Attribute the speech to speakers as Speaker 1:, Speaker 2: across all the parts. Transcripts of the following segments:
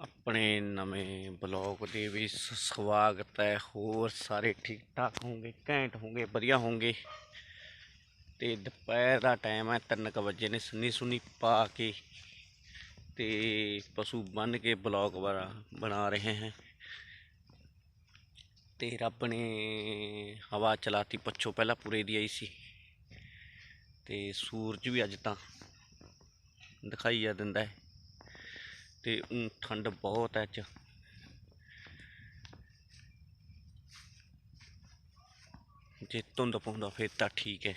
Speaker 1: ਆਪਣੇ ਨਵੇਂ ਬਲੌਗ ਦੇ ਵਿੱਚ ਸਵਾਗਤ ਹੈ। ਹੋਰ ਸਾਰੇ ਠੀਕ ਠਾਕ ਹੋਣਗੇ, ਘੈਂਟ ਹੋਣਗੇ, ਵਧੀਆ ਹੋਣਗੇ। ਤੇ ਦੁਪਹਿਰ ਦਾ ਟਾਈਮ ਹੈ 3 ਵਜੇ ਨੇ ਸੁੰਨੀ ਸੁੰਨੀ ਪਾ ਕੇ ਤੇ ਪਸ਼ੂ ਬੰਨ ਕੇ ਬਲੌਗ ਬਣਾ ਬਣਾ ਰਹੇ ਹਾਂ। ਤੇ ਰੱਬ ਨੇ ਹਵਾ ਚਲਾਤੀ, ਪੱਛੋ ਪਹਿਲਾਂ ਪੂਰੇ ਦੀ ਆਈ ਸੀ। ਤੇ ਸੂਰਜ ਵੀ ਅੱਜ ਤਾਂ ਦਿਖਾਈ ਆ ਦਿੰਦਾ ਹੈ। ਤੇ ਠੰਡ ਬਹੁਤ ਹੈ ਅੱਜ ਜੇ ਧੁੰਦ ਪਾਉਂਦਾ ਫਿਰ ਤਾਂ ਠੀਕ ਹੈ।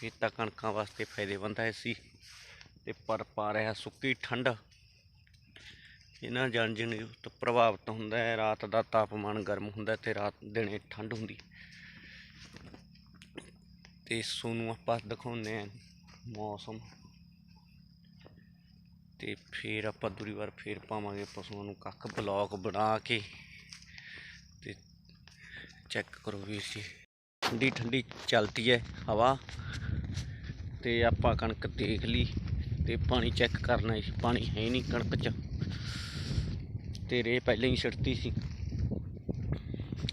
Speaker 1: ਫਿਰ ਤਾਂ ਕਣਕਾਂ ਵਾਸਤੇ ਫਾਇਦੇਮੰਦ ਹੈ ਸੀ। ਤੇ ਪਰ ਪਾ ਰਿਹਾ ਸੁੱਕੀ ਠੰਡ। ਇਹਨਾਂ ਜਨਜਨ ਤੋਂ ਪ੍ਰਭਾਵਿਤ ਹੁੰਦਾ ਹੈ। ਰਾਤ ਦਾ ਤਾਪਮਾਨ ਗਰਮ ਹੁੰਦਾ ਹੈ ਤੇ ਰਾਤ ਦਿਨੇ ਠੰਡ ਹੁੰਦੀ। ਤੇ ਸੋਨੂੰ ਆਪਾਂ ਦਿਖਾਉਂਦੇ ਆ ਮੌਸਮ ਤੇ ਫਿਰ ਆਪਾਂ ਦੂਰੀ ਵਾਰ ਫੇਰ ਪਾਵਾਂਗੇ ਪਸ਼ੂਆਂ ਨੂੰ ਕੱਖ ਬਲੌਕ ਬਣਾ ਕੇ। ਤੇ ਚੈੱਕ ਕਰੋ ਵੀਰ ਜੀ। ਠੰਡੀ ਠੰਡੀ ਚਲਦੀ ਹੈ ਹਵਾ। ਤੇ ਆਪਾਂ ਕਣਕ ਦੇਖ ਲਈ ਤੇ ਪਾਣੀ ਚੈੱਕ ਕਰਨਾ ਸੀ। ਪਾਣੀ ਹੈ ਨਹੀਂ ਕਣਕ 'ਚ। ਤੇ ਰੇ ਪਹਿਲਾਂ ਹੀ ਛਿੜਤੀ ਸੀ।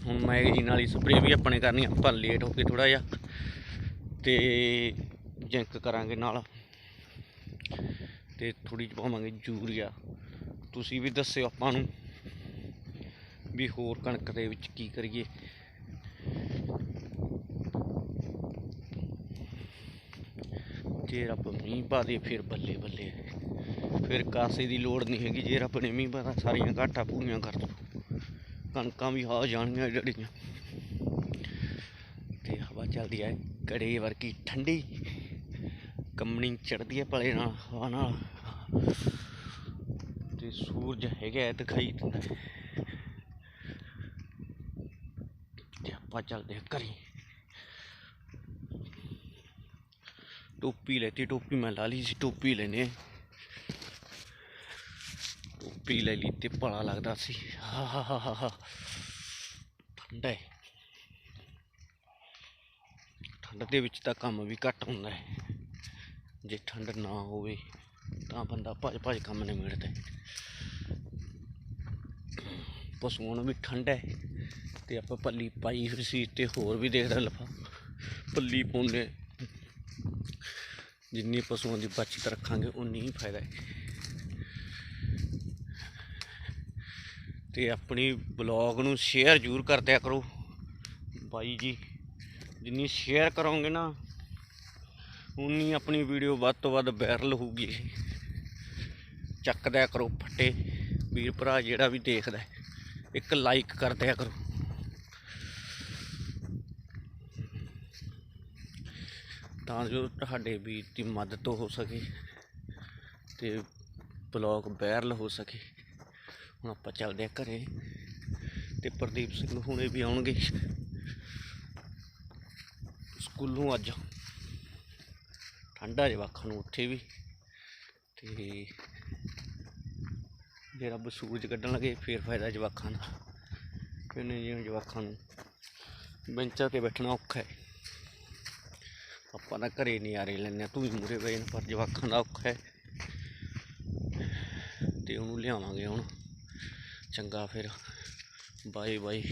Speaker 1: ਹੁਣ ਮੈਂ ਮੈਗਜ਼ੀਨ ਵਾਲੀ ਸਪਰੇਅ ਵੀ ਆਪਣੇ ਕਰਨੀ ਆਪਾਂ ਲੇਟ ਹੋ ਕੇ ਥੋੜਾ ਜਿਹਾ। ਤੇ ਜਿੰਕ ਕਰਾਂਗੇ ਨਾਲ। ਤੇ ਥੋੜੀ ਜਿਹੀ ਪਾਵਾਂਗੇ ਯੂਰੀਆ ਤੁਸੀਂ ਵੀ ਦੱਸਿਓ ਆਪਾਂ ਨੂੰ ਵੀ ਹੋਰ ਕਣਕ ਦੇ ਵਿੱਚ ਕੀ ਕਰੀਏ। ਜੇ ਰੱਬ ਮੀਂਹ ਪਾ ਦੇ ਫਿਰ ਬੱਲੇ ਬੱਲੇ। ਫਿਰ ਕਾਸੇ ਦੀ ਲੋੜ ਨਹੀਂ ਹੈਗੀ, ਜੇ ਰੱਬ ਨੇ ਮੀਂਹ ਪਾ ਸਾਰੀਆਂ ਘਾਟਾਂ ਪੂਰੀਆਂ ਕਰ ਦੋ ਕਣਕਾਂ ਵੀ ਆ ਜਾਣਗੀਆਂ ਜੜੀਆਂ ਤੇ ਹਵਾ ਚੱਲਦੀ ਹੈ ਕੜੇ ਵਰਗੀ, ਠੰਡੀ। ਕੰਮਣੀ ਚੜਦੀ ਹੈ ਭਲੇ ਨਾਲ, ਹਵਾ ਨਾਲ। ਤੇ ਸੂਰਜ ਹੈਗਾ ਦਿਖਾਈ ਦਿੰਦਾ ਤੇ ਆਪਾਂ ਚੱਲਦੇ ਹਾਂ ਘਰੇ। ਟੋਪੀ ਲੈਤੀ, ਟੋਪੀ ਮੈਂ ਲਾ ਲਈ ਸੀ, ਟੋਪੀ ਲੈਨੇ ਟੋਪੀ ਲੈ ਲਈ ਤੇ ਭਲਾ ਲੱਗਦਾ ਸੀ। ਹਾ ਹਾ ਹਾ ਹਾ ਠੰਡਾ ਠੰਡ ਦੇ ਵਿੱਚ ਤਾਂ ਕੰਮ ਵੀ ਘੱਟ ਹੁੰਦਾ ਹੈ। ਜੇ ਠੰਡ ਨਾ ਹੋਵੇ ਤਾਂ ਬੰਦਾ ਭੱਜ ਭੱਜ ਕੰਮ ਨਿਬੇੜਦਾ ਹੈ ਪਸ਼ੂਆਂ ਨੂੰ ਵੀ ਠੰਡ ਹੈ ਤੇ ਆਪਾਂ ਪੱਲੀ ਪਾਈ ਹੋਈ ਸੀ ਤੇ ਹੋਰ ਵੀ ਦੇਖਦਾ ਲਫਾ। ਪੱਲੀ ਪਾਉਂਦੇ ਜਿੰਨੀ ਪਸ਼ੂਆਂ ਦੀ ਬਚਤ ਰੱਖਾਂਗੇ ਉਨੀ ਹੀ ਫਾਇਦਾ ਹੈ। ਤੇ ਆਪਣੀ ਬਲੌਗ ਨੂੰ ਸ਼ੇਅਰ ਜ਼ਰੂਰ ਕਰ ਦਿਆ ਕਰੋ। ਬਾਈ ਜੀ, ਜਿੰਨੀ ਸ਼ੇਅਰ ਕਰੋਗੇ ਨਾ ਉਨੀ ਆਪਣੀ ਵੀਡੀਓ ਵੱਧ ਤੋਂ ਵੱਧ ਵਾਇਰਲ ਹੋਊਗੀ ਚੱਕ ਦਿਆ ਕਰੋ ਫੱਟੇ। ਵੀਰ ਭਰਾ ਜਿਹੜਾ ਵੀ ਦੇਖਦਾ ਇੱਕ ਲਾਈਕ ਕਰ ਦਿਆ ਕਰੋ। ਤਾਂ ਜੋ ਤੁਹਾਡੇ ਵੀਰ ਦੀ ਮਦਦ ਹੋ ਸਕੇ ਤੇ ਬਲੌਗ ਵਾਇਰਲ ਹੋ ਸਕੇ। ਹੁਣ ਆਪਾਂ ਚੱਲਦੇ ਆ ਘਰੇ। ਤੇ ਪ੍ਰਦੀਪ ਸਿੰਘ ਹੁਣੇ ਵੀ ਆਉਣਗੇ। ਸਕੂਲੋਂ ਅੱਜ। ਠੰਡਾ ਜਵਾਖਾਂ ਨੂੰ ਉੱਥੇ ਵੀ। ਤੇ ਜੇ ਰੱਬ ਸੂਰਜ ਕੱਢਣ ਲੱਗੇ, ਫੇਰ ਫਾਇਦਾ ਜਵਾਖਾਂ ਦਾ। ਕਿਉਂਕਿ ਜਿਵੇਂ ਜਵਾਖਾਂ ਨੂੰ ਬੈਂਚਾਂ ਤੇ ਬੈਠਣਾ ਔਖਾ ਹੈ। ਆਪਾਂ ਤਾਂ ਘਰੇ ਨਜ਼ਾਰੇ ਲੈਂਦੇ ਹਾਂ, ਤੂੰ ਵੀ ਮੂਰੇ ਬੈਨ ਪਰ ਜਵਾਖਾਂ ਦਾ ਔਖਾ ਹੈ। ਤੇ ਉਹਨੂੰ ਲਿਆਵਾਂਗੇ ਹੁਣ। ਚੰਗਾ ਫਿਰ। Bye bye